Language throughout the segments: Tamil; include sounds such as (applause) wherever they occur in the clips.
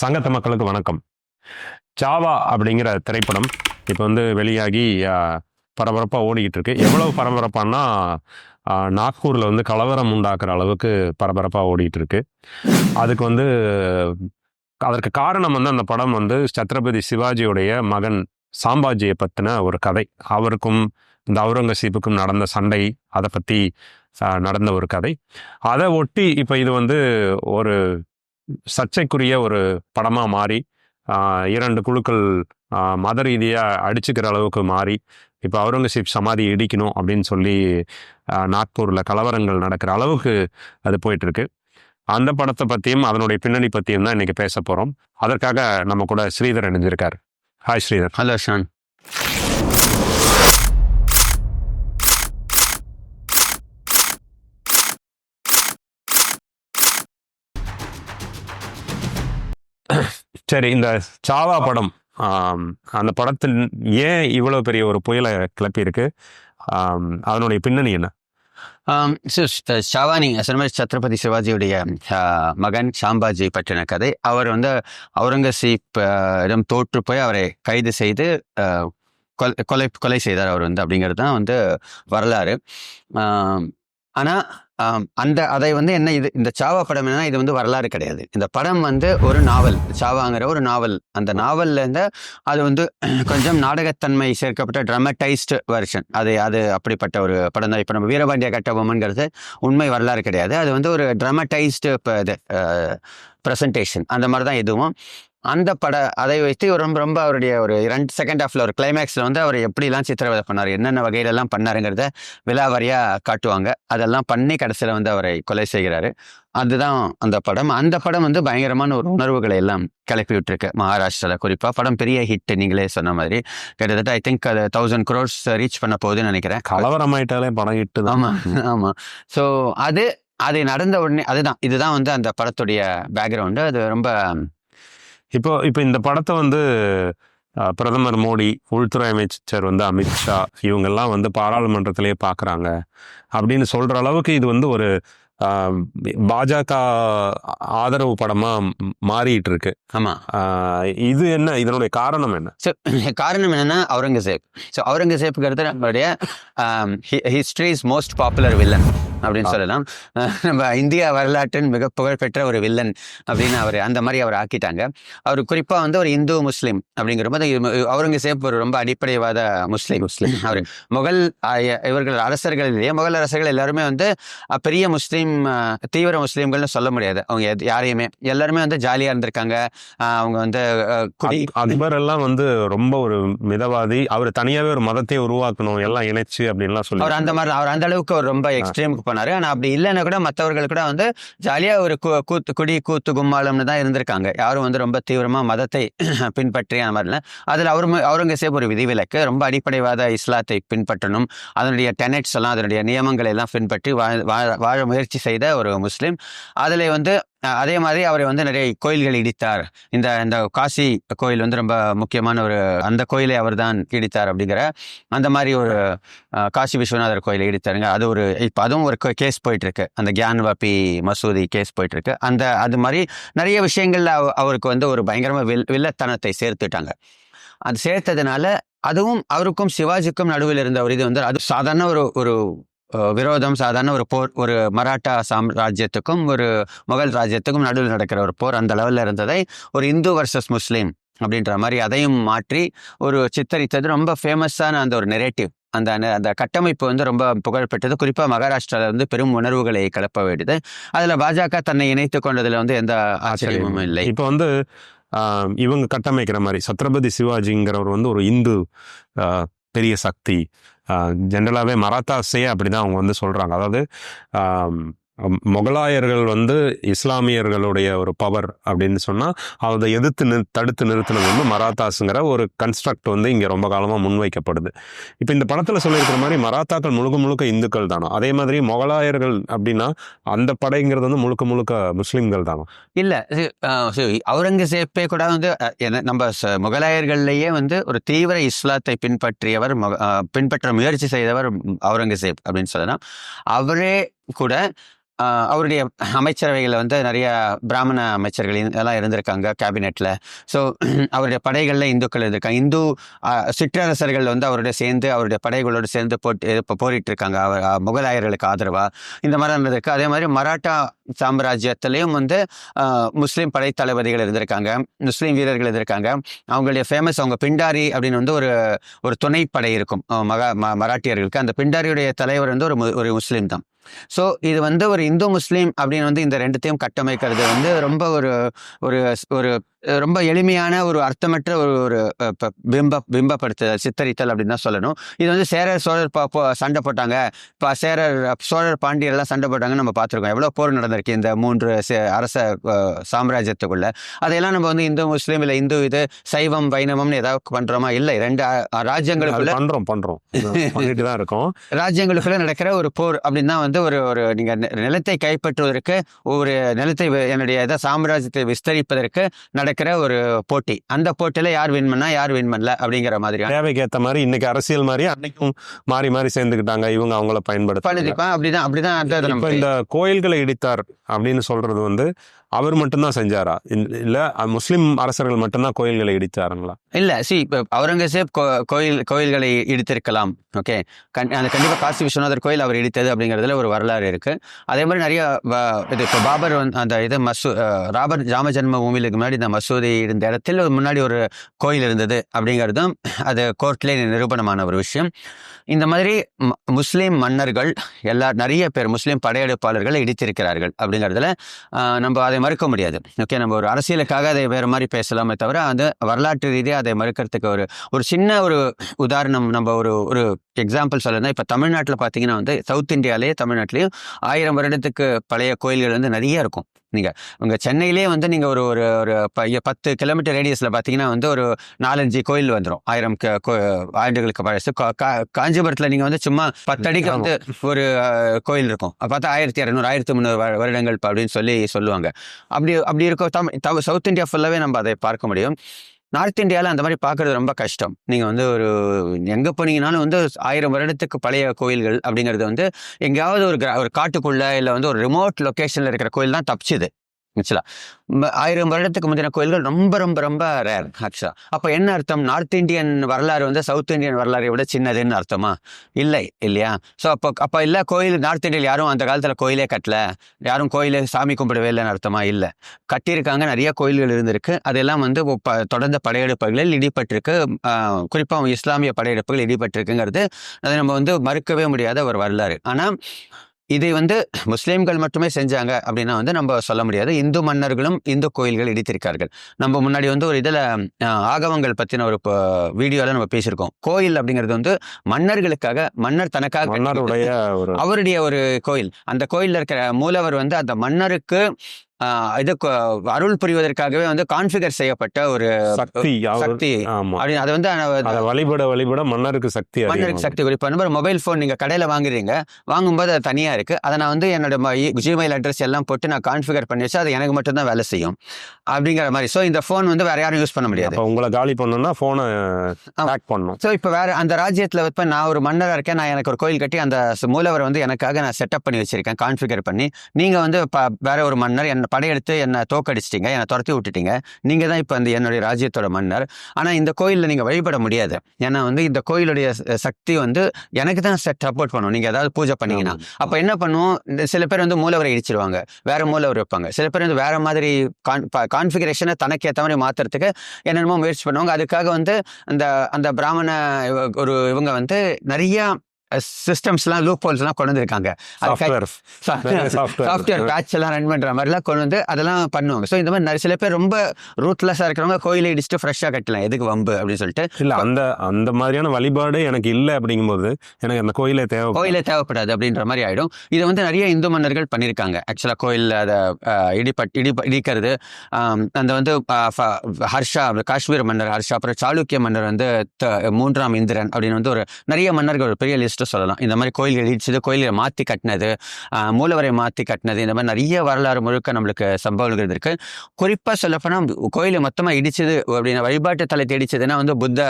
சங்கத்த மக்களுக்கு வணக்கம். சாவா அப்படிங்கிற திரைப்படம் இப்போ வந்து வெளியாகி பரபரப்பாக ஓடிக்கிட்டு இருக்கு எவ்வளவு பரபரப்பான்னா நாக்பூரில் வந்து கலவரம் உண்டாக்குற அளவுக்கு பரபரப்பாக ஓடிக்கிட்டு இருக்கு அதுக்கு வந்து அதற்கு காரணம் வந்து அந்த படம் வந்து சத்ரபதி சிவாஜியுடைய மகன் சாம்பாஜியை பற்றின ஒரு கதை. அவருக்கும் இந்த அவுரங்கசீப்புக்கும் நடந்த சண்டை அதை பற்றி நடந்த ஒரு கதை. அதை ஒட்டி இப்போ இது வந்து ஒரு சர்ச்சைக்குரிய ஒரு படமாக மாறி இரண்டு குழுக்கள் மத ரீதியாக அடிச்சுக்கிற அளவுக்கு மாறி இப்போ அவுரங்கசீப் சமாதி இடிக்கணும் அப்படின்னு சொல்லி நாக்பூரில் கலவரங்கள் நடக்கிற அளவுக்கு அது போயிட்டுருக்கு. அந்த படத்தை பற்றியும் அதனுடைய பின்னணி பற்றியும் தான் இன்றைக்கி பேச போகிறோம் அதற்காக நம்ம கூட ஸ்ரீதர் இணைஞ்சிருக்கார். ஹாய் ஸ்ரீதர். ஹலோ ஷான் சரி இந்த சாவா படம் அந்த படத்தில் ஏன் இவ்வளோ பெரிய ஒரு புயலை கிளப்பியிருக்கு? ஆம், அதனுடைய பின்னணி என்ன? ஷாவானி சொன்ன மாதிரி சத்ரபதி சிவாஜியுடைய மகன் சாம்பாஜி பற்றின கதை. அவர் வந்து அவுரங்கசீப் இடம் தோற்று போய் அவரை கைது செய்து கொலை கொலை கொலை செய்தார் அவர் வந்து அப்படிங்கிறது தான் வந்து வரலாறு. ஆனால் அந்த அதை வந்து என்ன இது இந்த சாவா படம் என்னன்னா இது வந்து வரலாறு கிடையாது. இந்த படம் வந்து ஒரு நாவல் சாவாங்கிற ஒரு நாவல். அந்த நாவல்லேருந்து அது வந்து கொஞ்சம் நாடகத்தன்மை சேர்க்கப்பட்ட ட்ரமடைஸ்டு வெர்ஷன் அது அது அப்படிப்பட்ட ஒரு படம் தான். இப்போ நம்ம வீரபாண்டிய கட்டபொம்மன்கிறது உண்மை வரலாறு கிடையாது. அது வந்து ஒரு ட்ராமடைஸ்டு இது ப்ரெசன்டேஷன் அந்த மாதிரி தான் இதுவும் அந்த பட அதை வைத்து ரொம்ப ரொம்ப அவருடைய ஒரு ரெண்டு செகண்ட் ஹாஃப்ல ஒரு கிளைமேக்ஸில் வந்து அவர் எப்படிலாம் சித்திரவதை பண்ணார் என்னென்ன வகையிலெல்லாம் பண்ணாருங்கிறத விலாவாரியாக காட்டுவாங்க. அதெல்லாம் பண்ணி கடைசியில் வந்து அவரை கொலை செய்கிறாரு. அதுதான் அந்த படம். அந்த படம் வந்து பயங்கரமான ஒரு உணர்வுகளை எல்லாம் கிளப்பி விட்டுருக்கு. மகாராஷ்டிராவில் குறிப்பாக படம் பெரிய ஹிட் நீங்களே சொன்ன மாதிரி. கிட்டத்தட்ட ஐ திங்க் அது தௌசண்ட் க்ரோர்ஸ் ரீச் பண்ண போகுதுன்னு நினைக்கிறேன். கலவரமாயிட்டாலே படம் இட்டு தான். ஆமா ஆமா. ஸோ அது அது நடந்த உடனே அதுதான். இதுதான் வந்து அந்த படத்துடைய பேக்ரவுண்டு அது ரொம்ப இப்போ இப்போ இந்த படத்தை வந்து பிரதமர் மோடி உள்துறை அமைச்சர் வந்து அமித்ஷா இவங்கெல்லாம் வந்து பாராளுமன்றத்திலேயே பார்க்குறாங்க அப்படின்னு சொல்ற அளவுக்கு இது வந்து ஒரு பாஜக ஆதரவு படமா ம்- மாறிட்டு இருக்கு ஆமா இது என்ன இதனுடைய காரணம் என்ன? ஸோ (clears throat) காரணம் என்னன்னா அவுரங்கசீப். ஸோ அவுரங்கசீப்புங்கிறது நம்மளுடைய history is most popular villain. அப்படின்னு சொல்லலாம். நம்ம இந்தியா வரலாற்றின் மிக புகழ்பெற்ற ஒரு வில்லன் அப்படின்னு அவர் அந்த மாதிரி அவர் ஆக்கிட்டாங்க. அவர் குறிப்பாக வந்து ஒரு இந்து முஸ்லீம் அப்படிங்கிற போது அவுரங்கசீப் ஒரு ரொம்ப அடிப்படைவாத முஸ்லீம். முஸ்லீம். அவர் முகல் இவர்கள் அரசர்களிலேயே முகல் அரசர்கள் எல்லாருமே வந்து பெரிய முஸ்லீம் தீவிர முஸ்லீம்கள்னு சொல்ல முடியாது. அவங்க யாரையுமே. எல்லாருமே வந்து ஜாலியாக இருந்திருக்காங்க. அவங்க வந்து குடி அக்பர் எல்லாம் வந்து ரொம்ப ஒரு மிதவாதி. அவர் தனியாவே ஒரு மதத்தை உருவாக்கணும் எல்லாம் இணைச்சு அப்படின்லாம் சொல்லி அவர் அந்த மாதிரி அவர் அந்த அளவுக்கு ரொம்ப எக்ஸ்ட்ரீமுக்கு போனார். ஆனால் அப்படி இல்லைன்னா கூட மற்றவர்கள் கூட வந்து ஜாலியாக ஒரு கு- கூத்து குடி கூத்து கும்மாளம்னு தான் இருந்திருக்காங்க. யாரும் வந்து ரொம்ப தீவிரமாக மதத்தை (clears throat) பின்பற்றி அந்த மாதிரிலாம் அதில் அவரும் அவுரங்கசீப் ஒரு விதிவிலக்கு ரொம்ப அடிப்படைவாத இஸ்லாத்தை பின்பற்றணும். அதனுடைய டெனட்ஸ் எல்லாம் அதனுடைய நியமங்களை எல்லாம் பின்பற்றி வாழ- வாழ வாழ முயற்சி செய்த ஒரு முஸ்லீம். அதில் வந்து அதே மாதிரி அவர் வந்து நிறைய கோயில்கள் இடித்தார். இந்த இந்த காசி கோயில் வந்து ரொம்ப முக்கியமான ஒரு அந்த கோயிலை அவர் தான் இடித்தார் அப்படிங்கிற அந்த மாதிரி ஒரு காசி விஸ்வநாதர் கோயிலை இடித்தாருங்க. அது ஒரு இப்போ அதுவும் ஒரு கேஸ் போயிட்டுருக்கு. அந்த கியான்வாபி மசூதி கேஸ் போயிட்டுருக்கு. அந்த அது மாதிரி நிறைய விஷயங்கள்ல அவருக்கு வந்து ஒரு பயங்கரமாக வில் வில்லத்தனத்தை சேர்த்துட்டாங்க. அது சேர்த்ததுனால அதுவும் அவருக்கும் சிவாஜிக்கும் நடுவில் இருந்த ஒரு இது வந்து அது சாதாரண ஒரு ஒரு விரோதம் சாதாரண ஒரு போர் ஒரு மராட்டா சாம்ராஜ்யத்துக்கும் ஒரு முகல் ராஜ்யத்துக்கும் நடுவில் நடக்கிற ஒரு போர் அந்த லெவலில் இருந்ததை ஒரு இந்து வர்சஸ் முஸ்லீம் அப்படின்ற மாதிரி அதையும் மாற்றி ஒரு சித்தரித்தது ரொம்ப ஃபேமஸான அந்த ஒரு நெரேட்டிவ் அந்த அந்த கட்டமைப்பு வந்து ரொம்ப புகழ்பெற்றது. குறிப்பாக மகாராஷ்டிராவில் வந்து பெரும் உணர்வுகளை கிளப்ப வேண்டியது. அதில் பாஜக தன்னை இணைத்து கொண்டதில் வந்து எந்த ஆச்சரியமும் இல்லை. இப்போ வந்து ஆஹ், இவங்க கட்டமைக்கிற மாதிரி சத்ரபதி சிவாஜிங்கிறவர் வந்து ஒரு இந்து பெரிய சக்தி. ஜென்ரலாகவே மராத்தாஸே அப்படிதான் அவங்க வந்து சொல்கிறாங்க அதாவது முகலாயர்கள் வந்து இஸ்லாமியர்களுடைய ஒரு பவர் அப்படின்னு சொன்னால் அதை எதிர்த்து நிறு தடுத்து நிறுத்தினது வந்து மராத்தாஸுங்கிற ஒரு கன்ஸ்ட்ரக்ட் வந்து இங்கே ரொம்ப காலமாக முன்வைக்கப்படுது. இப்போ இந்த படத்தில் சொல்லியிருக்கிற மாதிரி மராத்தாக்கள் முழுக்க முழுக்க இந்துக்கள் தானோ? அதே மாதிரி முகலாயர்கள் அப்படின்னா அந்த படைங்கிறது வந்து முழுக்க முழுக்க முஸ்லீம்கள் தானோ? இல்லை அவுரங்கசேப்பே சரி, கூட வந்து என்ன நம்ம ச- வந்து ஒரு தீவிர இஸ்லாத்தை பின்பற்றியவர் பின்பற்ற முயற்சி செய்தவர் அவுரங்கசேப் அப்படின்னு சொல்லலாம். அவரே கூட அவருடைய அமைச்சரவைகளில் வந்து நிறைய பிராமண அமைச்சர்கள் எல்லாம் இருந்திருக்காங்க கேபினெட்டில் ஸோ (clears throat) அவருடைய படைகளில் இந்துக்கள் இருந்திருக்காங்க. இந்து சிற்றரசர்கள் வந்து அவருடைய சேர்ந்து அவருடைய படைகளோடு சேர்ந்து போட்டு இப்போ போரிட்டு இருக்காங்க அவர் முகலாயர்களுக்கு ஆதரவாக இந்த மாதிரி இருந்திருக்கு. அதே மாதிரி மராட்டா சாம்ராஜ்யத்திலையும் வந்து முஸ்லீம் படைத்தளபதிகள் இருந்திருக்காங்க. முஸ்லீம் வீரர்கள் இருந்திருக்காங்க. அவங்களுடைய ஃபேமஸ் அவங்க பிண்டாரி அப்படின்னு வந்து ஒரு ஒரு துணைப்படை இருக்கும். மகா ம- மராட்டியர்களுக்கு. அந்த பிண்டாரியுடைய தலைவர் வந்து ஒரு மு- ஒரு முஸ்லீம் தான். ஸோ இது வந்து ஒரு இந்து முஸ்லீம் அப்படின்னு வந்து இந்த ரெண்டுத்தையும் கட்டமைக்கிறது வந்து ரொம்ப ஒரு ஒரு ஒரு ரொம்ப எளிமையான ஒரு அர்த்தமற்ற ஒரு ஒரு பிம்ப பிம்பப்படுத்துதல் சித்தரித்தல் அப்படின்னு தான் சொல்லணும். இது வந்து சேரர் சோழர் சண்டை போட்டாங்க. இப்போ சேரர் சோழர் பாண்டியர் எல்லாம் சண்டை போட்டாங்கன்னு நம்ம பார்த்துருக்கோம். எவ்வளோ போர் நடந்திருக்கு இந்த மூன்று அரச சாம்ராஜ்யத்துக்குள்ள. அதையெல்லாம் நம்ம வந்து இந்து முஸ்லீம் இல்லை இந்து இது சைவம் வைணவம்னு ஏதாவது பண்றோமா? இல்லை. ரெண்டு ராஜ்யங்களுக்குள்ள பண்றோம் பண்றோம். (laughs) பண்ணிட்டு தான் இருக்கோம். ராஜ்யங்களுக்குள்ள நடக்கிற ஒரு போர் அப்படின்னு வந்து ஒரு ஒரு நீங்க நி- நிலத்தை கைப்பற்றுவதற்கு ஒரு நிலத்தை என்னுடைய இதை சாம்ராஜ்யத்தை விஸ்தரிப்பதற்கு நடக்கிற ஒரு போட்டி. அந்த போட்டியில யார் வின் பண்ணா யார் வின் பண்ணல அப்படிங்கிற மாதிரியான தேவைக்கு ஏத்த மாதிரி இன்னைக்கு அரசியல் மாதிரி அன்னைக்கும் மாறி மாறி சேர்ந்துக்கிட்டாங்க. இவங்க அவங்கள பயன்படுத்த அப்படிதான் அப்படிதான் இந்த கோயில்களை இடித்தார் அப்படின்னு சொல்றது வந்து அவர் மட்டும்தான் செஞ்சாரா? இல்லை முஸ்லீம் அரசர்கள் மட்டும்தான் கோயில்களை இடித்தாருங்களா இல்லை சி இப்போ அவுரங்கசீப் கோ- கோயில் கோயில்களை இடித்திருக்கலாம் ஓகே. கண் அந்த கண்டிப்பாக காசி விஸ்வநாதர் கோயில் அவர் இடித்தது அப்படிங்கிறதுல ஒரு வரலாறு இருக்குது அதே மாதிரி நிறைய இது இப்போ பாபர் வந்து அந்த இது மசூ ராபர் ஜாம ஜென்ம பூமியிலுக்கு முன்னாடி இந்த மசூதி இருந்த இடத்தில் முன்னாடி ஒரு கோயில் இருந்தது அப்படிங்கிறதும் அது கோர்ட்லேயே நிரூபணமான ஒரு விஷயம். இந்த மாதிரி ம- முஸ்லீம் மன்னர்கள் எல்லா நிறைய பேர் முஸ்லீம் படையெடுப்பாளர்களை இடித்திருக்கிறார்கள் அப்படிங்கிறதுல நம்ம அதை மறுக்க முடியாது. ஓகே நம்ம ஒரு அரசியலுக்காக அதை வேறு மாதிரி பேசலாமே தவிர அது வரலாற்று ரீதியாக அதை மறுக்கிறதுக்கு ஒரு ஒரு சின்ன ஒரு உதாரணம் நம்ம ஒரு ஒரு எக்ஸாம்பிள் சொல்லணும் இப்போ தமிழ்நாட்டில் பார்த்தீங்கன்னா வந்து சவுத் இந்தியாலேயே தமிழ்நாட்டிலேயும் ஆயிரம் வருடத்துக்கு பழைய கோயில்கள் வந்து நிறைய இருக்கும். நீங்கள் உங்க சென்னையிலே வந்து நீங்கள் ஒரு ஒரு ஒரு பத்து கிலோமீட்டர் ரேடியஸில் பார்த்தீங்கன்னா வந்து ஒரு நாலஞ்சு கோயில் வந்துடும் ஆயிரம் ஆண்டுகளுக்கு பழசு. காஞ்சிபுரத்தில் நீங்கள் வந்து சும்மா பத்தடிக்கு வந்து ஒரு கோயில் இருக்கும். பார்த்தா ஆயிரத்தி இரநூறு ஆயிரத்தி முந்நூறு வருடங்கள் அப்படின்னு சொல்லி சொல்லுவாங்க. அப்படி அப்படி இருக்க தம் தவ- சவுத் இந்தியா ஃபுல்லாகவே நம்ம அதை பார்க்க முடியும். நார்த் இந்தியாவில் அந்த மாதிரி பார்க்கறது ரொம்ப கஷ்டம். நீங்கள் வந்து ஒரு எங்கே போனீங்கனாலும் வந்து ஆயிரம் வருடத்துக்கு பழைய கோயில்கள் அப்படிங்கிறது வந்து எங்கேயாவது ஒரு கிரா- ஒரு காட்டுக்குள்ளே இல்லை வந்து ஒரு ரிமோட் லொக்கேஷனில் இருக்கிற கோயில் தான் தப்பிச்சுது. ஆக்சுவலாக ஆயிரம் வருடத்துக்கு முந்தின கோயில்கள் ரொம்ப ரொம்ப ரொம்ப ரேர் ஆக்சுவலாக அப்போ என்ன அர்த்தம்? நார்த் இந்தியன் வரலாறு வந்து சவுத் இந்தியன் வரலாறை விட சின்னதுன்னு அர்த்தமா? இல்லை இல்லையா? ஸோ அப்போ அப்போ இல்லை கோயில் நார்த் இந்தியாவில் யாரும் அந்த காலத்தில் கோயிலே கட்டலை. யாரும் கோயிலே சாமி கும்பிடவே இல்லைன்னு அர்த்தமா? இல்லை. கட்டியிருக்காங்க நிறைய கோயில்கள் இருந்திருக்கு. அதெல்லாம் வந்து தொடர்ந்த படையெடுப்புகளில் இடிபட்டிருக்கு குறிப்பாக இஸ்லாமிய படையெடுப்புகள் இடிபட்டிருக்குங்கிறது அதை நம்ம வந்து மறுக்கவே முடியாத ஒரு வரலாறு. ஆனால் இதை வந்து முஸ்லீம்கள் மட்டுமே செஞ்சாங்க அப்படின்னா வந்து நம்ம சொல்ல முடியாது. இந்து மன்னர்களும் இந்து கோயில்கள் இடித்திருக்கார்கள். நம்ம முன்னாடி வந்து ஒரு இதில் ஆகவங்கள் பற்றின ஒரு வீடியோவில் நம்ம பேசியிருக்கோம். கோயில் அப்படிங்கிறது வந்து மன்னர்களுக்காக மன்னர் தனக்காக அவருடைய ஒரு கோயில். அந்த கோயில்ல இருக்கிற மூலவர் வந்து அந்த மன்னருக்கு இது அருள் புரிவதற்காகவே வந்து கான்ஃபிகர் செய்யப்பட்ட ஒரு சக்தி சக்தி. ஆமா. அப்படி அதை வந்து வழிபட வழிபட மன்னருக்கு சக்தி மன்னருக்கு சக்தி குறிப்பா நம்பர் மொபைல் ஃபோன் நீங்க கடையில வாங்குறீங்க. வாங்கும்போது அது தனியா இருக்கு. அதை நான் வந்து என்னோட ஜிமெயில் அட்ரஸ் எல்லாம் போட்டு நான் கான்ஃபிகர் பண்ணி வச்சு அது எனக்கு மட்டும் தான் வேலை செய்யும். அப்படிங்கிற மாதிரி. ஸோ இந்த ஃபோன் வந்து வேற யாரும் யூஸ் பண்ண முடியாது. உங்களை காலி பண்ணணும்னா போனை ஆமா. ஹேக் பண்ணும் ஸோ இப்போ வேற அந்த ராஜ்யத்தில் இப்போ நான் ஒரு மன்னராக இருக்கேன். நான் எனக்கு ஒரு கோயில் கட்டி அந்த மூலவர் வந்து எனக்காக நான் செட்டப் பண்ணி வச்சிருக்கேன். கான்ஃபிகர் பண்ணி. நீங்கள் வந்து வேற ஒரு மன்னர் என்னை படையெடுத்து என்னை தோக்கடிச்சிட்டீங்க என்னை துரத்தி விட்டுட்டீங்க. நீங்கள் தான் இப்போ அந்த என்னுடைய ராஜ்யத்தோட மன்னர். ஆனால் இந்த கோயிலில் நீங்கள் வழிபட முடியாது. ஏன்னா வந்து இந்த கோயிலுடைய சக்தி வந்து எனக்கு தான் செட் சப்போர்ட் பண்ணும். நீங்கள் ஏதாவது பூஜை பண்ணீங்கன்னா. அப்போ என்ன பண்ணுவோம்? இந்த சில பேர் வந்து மூலவரை இடிச்சிருவாங்க. வேற மூலவர் வைப்பாங்க. சில பேர் வந்து வேற மாதிரி கான்ஃபிகரேஷனை தனக்கு ஏற்ற மாதிரி மாத்துறதுக்கு என்னென்னமோ முயற்சி பண்ணுவாங்க. அதுக்காக வந்து அந்த அந்த பிராமண ஒரு இவங்க வந்து நிறைய சிஸ்டம்ஸ்லாம் லூப் ஹோல்ஸ்லாம் கொண்டு வந்திருக்காங்க. சாஃப்ட்வேர் பேட்ச் (laughs) எல்லாம் ரன் பண்ற மாதிரிலாம் கொண்டு வந்து அதெல்லாம் பண்ணுவாங்க. ஸோ இந்த மாதிரி நிறைய சில பேர் ரொம்ப ரூட்லெஸ்ஸாக இருக்கிறவங்க கோயிலை இடிச்சுட்டு ஃப்ரெஷ்ஷாக கட்டலாம். எதுக்கு வம்பு? அப்படின்னு சொல்லிட்டு இல்ல அந்த அந்த மாதிரியான வழிபாடு எனக்கு இல்லை அப்படிங்கும்போது எனக்கு அந்த கோயிலே தேவை கோயிலே தேவைப்படாது அப்படின்ற மாதிரி ஆயிடும். இதை வந்து நிறைய இந்து மன்னர்கள் பண்ணியிருக்காங்க. ஆக்சுவலாக கோயில் அதை அஹ், இடிபட் இடி இடிக்கிறது. அந்த வந்து ஹர்ஷா காஷ்மீர் மன்னர் ஹர்ஷா அப்புறம் சாளுக்கிய மன்னர் வந்து மூன்றாம் இந்திரன் அப்படின்னு வந்து ஒரு நிறைய மன்னர்கள் ஒரு பெரிய லிஸ்ட் ஃபர்ஸ்ட் சொல்லலாம். இந்த மாதிரி கோயில்கள் இடிச்சது கோயில்களை மாற்றி கட்டினது மூலவரை மாற்றி கட்டினது இந்த மாதிரி நிறைய வரலாறு முழுக்க நம்மளுக்கு சம்பவங்கள் இருக்குது குறிப்பாக சொல்லப்போனால் கோயிலை மொத்தமாக இடிச்சது அப்படின்னா வழிபாட்டு தலத்தை இடிச்சதுன்னா வந்து புத்த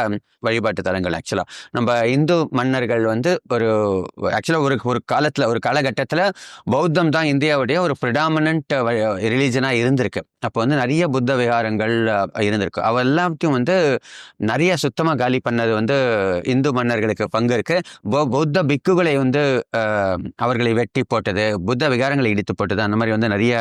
வழிபாட்டு தலங்கள் ஆக்சுவலாக நம்ம இந்து மன்னர்கள் வந்து ஒரு ஆக்சுவலாக ஒரு ஒரு காலத்தில் ஒரு காலகட்டத்தில் பௌத்தம் தான் இந்தியாவுடைய ஒரு ப்ரிடாமினன்ட் ரிலீஜனாக இருந்திருக்கு. அப்போ வந்து நிறைய புத்த விகாரங்கள் இருந்திருக்கு. அவ எல்லாத்தையும் வந்து நிறைய சுத்தமாக காலி பண்ணது வந்து இந்து மன்னர்களுக்கு பங்கு இருக்கு. பௌ- பௌத்த பிக்குகளை வந்து அவர்களை வெட்டி போட்டது புத்த விகாரங்களை இடித்து போட்டது அந்த மாதிரி வந்து நிறைய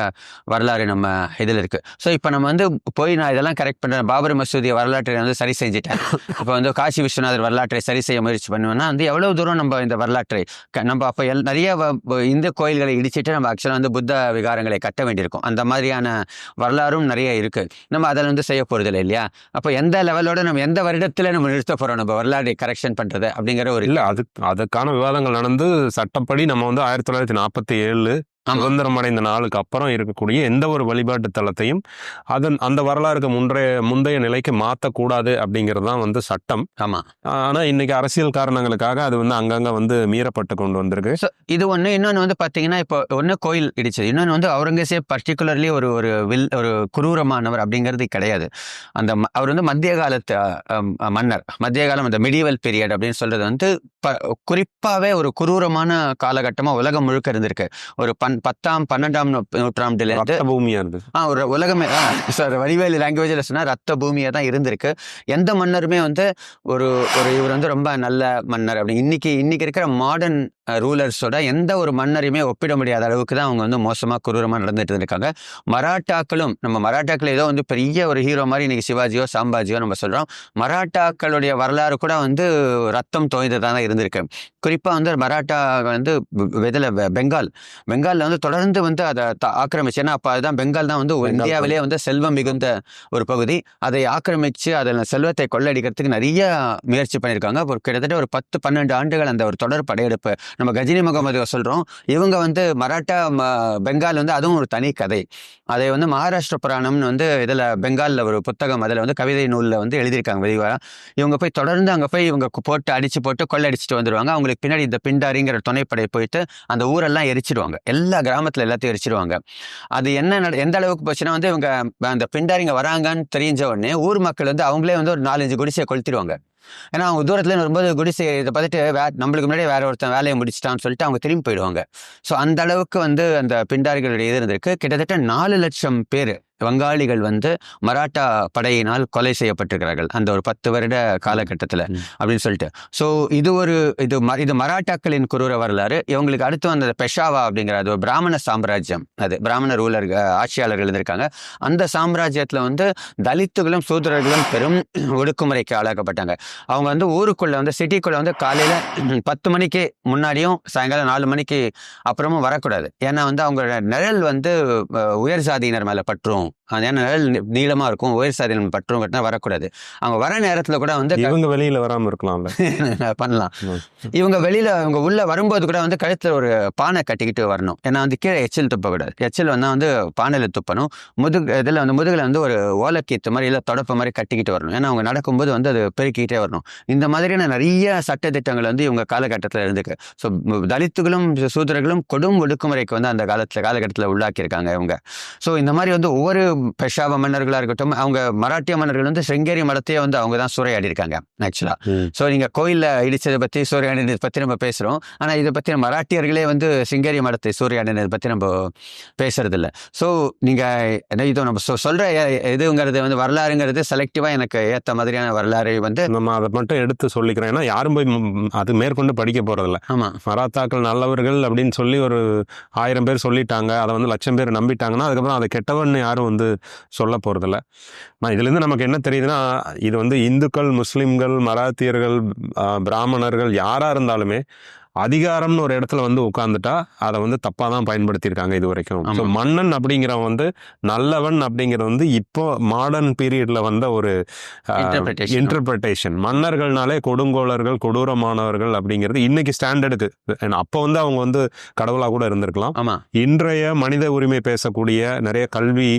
வரலாறு நம்ம இதில் இருக்கு. ஸோ இப்போ நம்ம வந்து போய் நான் இதெல்லாம் கரெக்ட் பண்ணுறேன் பாபர் மசூதி வரலாற்றை வந்து சரி செஞ்சுட்டேன். (laughs) இப்போ வந்து காசி விஸ்வநாதர் வரலாற்றை சரி செய்ய முயற்சி பண்ணுவேன்னா வந்து எவ்வளவு தூரம் நம்ம இந்த வரலாற்றை க- நம்ம அப்போ எல் நிறைய இந்து கோயில்களை இடிச்சிட்டு நம்ம ஆக்சுவலாக வந்து புத்த விகாரங்களை கட்ட வேண்டியிருக்கும். அந்த மாதிரியான வரலாறும் நிறைய இருக்குது நம்ம அதில் வந்து செய்ய போகிறதில்ல இல்லையா? அப்போ எந்த லெவலோட நம்ம எந்த வருடத்தில் நம்ம நிறுத்த போகிறோம் நம்ம வரலாறு கரெக்ஷன் பண்ணுறது அப்படிங்கிற ஒரு இல்ல அது அதுக்கான விவாதங்கள் நடந்து சட்டப்படி நம்ம வந்து ஆயிரத்தி தொள்ளாயிரத்தி நாற்பத்தி ஏழு சுதந்திரம் அடைந்த நாளுக்கு அப்புறம் இருக்கக்கூடிய எந்த ஒரு வழிபாட்டு தலத்தையும் அதன் அந்த வரலாறுக்கு முன்றைய முந்தைய நிலைக்கு மாற்றக்கூடாது அப்படிங்கிறது தான் வந்து சட்டம். ஆமாம் ஆனா இன்னைக்கு அரசியல் காரணங்களுக்காக அது வந்து அங்கங்க வந்து மீறப்பட்டு கொண்டு வந்திருக்கு. இது ஒன்று இன்னொன்று வந்து பார்த்தீங்கன்னா இப்போ ஒன்று கோயில் இடிச்சது. இன்னொன்று வந்து அவுரங்கசீப் பர்டிகுலர்லி ஒரு ஒரு வில் ஒரு குரூரமானவர் அப்படிங்கிறது கிடையாது. அந்த அவர் வந்து மத்திய காலத்து மன்னர். மத்திய காலம் அந்த மிடிவல் பீரியட் அப்படின்னு சொல்றது வந்து குறிப்பாகவே ஒரு குரூரமான காலகட்டமாக உலகம் முழுக்க இருந்திருக்கு. ஒரு பன் பத்தாம் பன்னெண்டாம் நூ- நூற்றாண்டுலேருந்து ரத்த பூமியா இருந்து ஆ ஒரு உலகமே சார் வடிவேலு லாங்குவேஜில் சொன்னால் ரத்த பூமியாக தான் இருந்திருக்கு. எந்த மன்னருமே வந்து ஒரு ஒரு இவர் வந்து ரொம்ப நல்ல மன்னர் அப்படி இன்னைக்கு இன்னைக்கு இருக்கிற மாடர்ன் ரூலர்ஸோட எந்த ஒரு மன்னரையுமே ஒப்பிட முடியாத அளவுக்கு தான் அவங்க வந்து மோசமாக குரூரமாக நடந்துட்டு இருந்திருக்காங்க. மராட்டாக்களும் நம்ம மராட்டாக்கள் ஏதோ வந்து பெரிய ஒரு ஹீரோ மாதிரி இன்னைக்கு சிவாஜியோ சாம்பாஜியோ நம்ம சொல்கிறோம் மராட்டாக்களுடைய வரலாறு கூட வந்து ரத்தம் தோய்ந்ததாக தான் இருந்திருக்கு. குறிப்பாக வந்து மராட்டா வந்து இதில் பெங்கால். பெங்காலில் வந்து தொடர்ந்து வந்து அதை த- ஆக்கிரமிச்சு ஏன்னா அப்போ அதுதான் பெங்கால் தான் வந்து இந்தியாவிலே வந்து செல்வம் மிகுந்த ஒரு பகுதி. அதை ஆக்கிரமிச்சு அதில் செல்வத்தை கொள்ளடிக்கிறதுக்கு நிறைய முயற்சி பண்ணியிருக்காங்க. ஒரு கிட்டத்தட்ட ஒரு பத்து பன்னெண்டு ஆண்டுகள் அந்த ஒரு தொடர் படையெடுப்பு நம்ம கஜினி முகமது சொல்கிறோம் இவங்க வந்து மராட்டா பெங்கால் வந்து அதுவும் ஒரு தனி கதை. அதை வந்து மகாராஷ்டிர புராணம்னு வந்து இதில் பெங்காலில் ஒரு புத்தகம் அதில் வந்து கவிதை நூலில் வந்து எழுதியிருக்காங்க விரிவாக இவங்க போய் தொடர்ந்து அங்கே போய் இவங்க போட்டு அடிச்சு போட்டு கொள்ளடிச்சிட்டு வந்துடுவாங்க அவங்களுக்கு பின்னாடி இந்த பிண்டாரிங்கிற துணைப்படை போயிட்டு அந்த ஊரெல்லாம் எரிச்சிடுவாங்க. எல்லா கிராமத்தில் எல்லாத்தையும் எரிச்சிடுவாங்க. அது என்ன எந்த அளவுக்கு போச்சுன்னா வந்து இவங்க அந்த பிண்டாரிங்க வராங்கன்னு தெரிஞ்ச உடனே ஊர் மக்கள் வந்து அவங்களே வந்து ஒரு நாலஞ்சு குடிசையை கொளுத்திடுவாங்க. ஏன்னா அவங்க தூரத்துல வரும்போது குடிசை இதை பார்த்துட்டு வே நம்மளுக்கு முன்னாடி வேற ஒருத்தன் வேலையை முடிச்சிட்டான்னு சொல்லிட்டு அவங்க திரும்பி போயிடுவாங்க. ஸோ அந்த அளவுக்கு வந்து அந்த பிண்டாரிகளுடைய இது இருந்திருக்கு. கிட்டத்தட்ட நாலு லட்சம் பேர் வங்காளிகள் வந்து மராட்டா படையினால் கொலை செய்யப்பட்டிருக்கிறார்கள் அந்த ஒரு பத்து வருட காலகட்டத்தில். அப்படின்னு சொல்லிட்டு. ஸோ இது ஒரு இது ம- இது மராட்டாக்களின் குரூர வரலாறு. இவங்களுக்கு அடுத்து வந்த பெஷாவா அப்படிங்கிற அது ஒரு பிராமண சாம்ராஜ்யம். அது பிராமண ரூலர் ஆட்சியாளர்கள் இருந்திருக்காங்க அந்த சாம்ராஜ்யத்தில் வந்து தலித்துகளும் சூத்திரர்களும் பெரும் ஒடுக்குமுறைக்கு ஆளாக்கப்பட்டாங்க. அவங்க வந்து ஊருக்குள்ள வந்து சிட்டிக்குள்ள வந்து காலையில பத்து மணிக்கு முன்னாடியும் சாயங்காலம் நாலு மணிக்கு அப்புறமும் வரக்கூடாது. ஏன்னா வந்து அவங்களோட நிழல் வந்து உயர் சாதியினர் மேல பற்றும். அது ஏன்னா நிழல் நீ- நீளமா இருக்கும். உயர் சாதியினர் பற்றும் கட்டினா வரக்கூடாது. அவங்க வர நேரத்துல கூட வந்து இவங்க வெளியில வராம இருக்கலாம்ல. (laughs) பண்ணலாம். இவங்க வெளியில இவங்க உள்ள வரும்போது கூட வந்து கழுத்துல ஒரு பானை கட்டிக்கிட்டு வரணும். ஏன்னா வந்து கீழே எச்சில் துப்பக்கூடாது எச்சில் வந்தா வந்து பானையில துப்பணும். முதுகு இதுல வந்து முதுகுல வந்து ஒரு ஓலக்கீத்து மாதிரி இல்லை தொடப்ப மாதிரி கட்டிக்கிட்டு வரணும். ஏன்னா அவங்க நடக்கும்போது வந்து அது பெருக்கிக்கிட்டே வரணும். இந்த மாதிரியான நிறைய சட்ட திட்டங்கள் வந்து இவங்க காலகட்டத்தில் இருந்துக்கு ஸோ தலித்துகளும் சூத்திரர்களும் கொடும் ஒடுக்குமுறைக்கு வந்து அந்த காலத்துல காலகட்டத்தில் உள்ளாக்கியிருக்காங்க இவங்க. ஸோ இந்த மாதிரி வந்து ஒவ்வொரு பெஷாவ மன்னர்களாக இருக்கட்டும் அவங்க மராட்டிய மன்னர்கள் வந்து சிருங்கேரி மடத்தையே வந்து அவங்க தான் சூறையாடி இருக்காங்க ஆக்சுவலா ம். ஸோ நீங்கள் கோயிலில் இடிச்சதை பற்றி சூறையாடினதை பற்றி நம்ம பேசுகிறோம் ஆனால் இதை பற்றி மராட்டியர்களே வந்து சிங்கேரி மடத்தை சூறையாடினதை பற்றி நம்ம பேசுறதில்ல. ஸோ நீங்கள் இது நம்ம சொ சொல்கிற இதுங்கிறது வந்து வரலாறுங்கிறது செலக்டிவாக எனக்கு ஏற்ற மாதிரியான வரலாறு வந்து நம்ம அதை மட்டும் எடுத்து சொல்லிக்கிறோம் ஏன்னா யாரும் போய் அது மேற்கொண்டு படிக்க போறதில்ல. ஆமாம் மராத்தாக்கள் நல்லவர்கள் அப்படின்னு சொல்லி ஒரு ஆயிரம் பேர் சொல்லிட்டாங்க. அதை வந்து லட்சம் பேர் நம்பிட்டாங்கன்னா அதுக்கப்புறம் அதை கெட்டவன்னு யாரும் வந்து சொல்ல போறதில்ல. நான் இதுலேருந்து நமக்கு என்ன தெரியுதுன்னா இது வந்து இந்துக்கள் முஸ்லிம்கள் மராத்தியர்கள் பிராமணர்கள் யாரா இருந்தாலுமே அதிகாரம்னு ஒரு இடத்துல வந்து உட்காந்துட்டா அதை வந்து தப்பா தான் பயன்படுத்தியிருக்காங்க இது வரைக்கும். ஸோ மன்னன் அப்படிங்கிறவன் வந்து நல்லவன் அப்படிங்கிறது வந்து இப்போ மாடர்ன் பீரியட்ல வந்த ஒரு. இன்டர்பிரட்டேஷன் மன்னர்கள்னாலே கொடுங்கோலர்கள் கொடூரமானவர்கள் அப்படிங்கிறது இன்னைக்கு ஸ்டாண்டர்டுக்கு அப்போ வந்து அவங்க வந்து கடவுளாக கூட இருந்திருக்கலாம். இன்றைய மனித உரிமை பேசக்கூடிய நிறைய கல்வி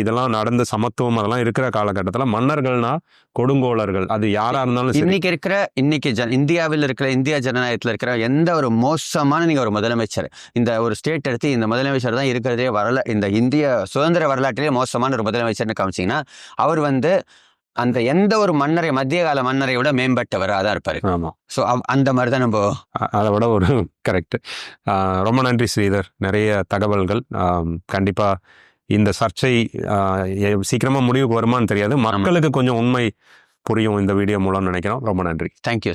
இதெல்லாம் நடந்த சமத்துவம் அதெல்லாம் இருக்கிற காலகட்டத்தில் மன்னர்கள்னா கொடுங்கோலர்கள் அது யாரா இருந்தாலும் இன்னைக்கு இருக்கிற இன்னைக்கு ஜன இந்தியாவில் இருக்கிற இந்தியா ஜனநாயகத்தில் இருக்கிற எந்த ஒரு மோசமான நீங்க ஒரு முதலமைச்சர் இந்த ஒரு ஸ்டேட் எடுத்து இந்த முதலமைச்சர் தான் இருக்கிறதே வரல இந்த இந்திய சுதந்திர வரலாற்றிலே மோசமான ஒரு முதலமைச்சர்னு காமிச்சீங்கன்னா அவர் வந்து அந்த எந்த ஒரு மன்னரை மத்திய கால மன்னரை விட மேம்பட்டவராக தான் இருப்பாரு. ஆமா. ஸோ அந்த மாதிரி தான் நம்ம அதை விட ஒரு (laughs) கரெக்ட் ரொம்ப நன்றி ஸ்ரீதர். நிறைய தகவல்கள். ஆம், கண்டிப்பா இந்த சர்ச்சை ஆஹ், எ- சீக்கிரமா முடிவுக்கு வருமான்னு தெரியாது. மக்களுக்கு கொஞ்சம் உண்மை புரியும் இந்த வீடியோ மூலம் நினைக்கிறோம். ரொம்ப நன்றி. தேங்க்யூ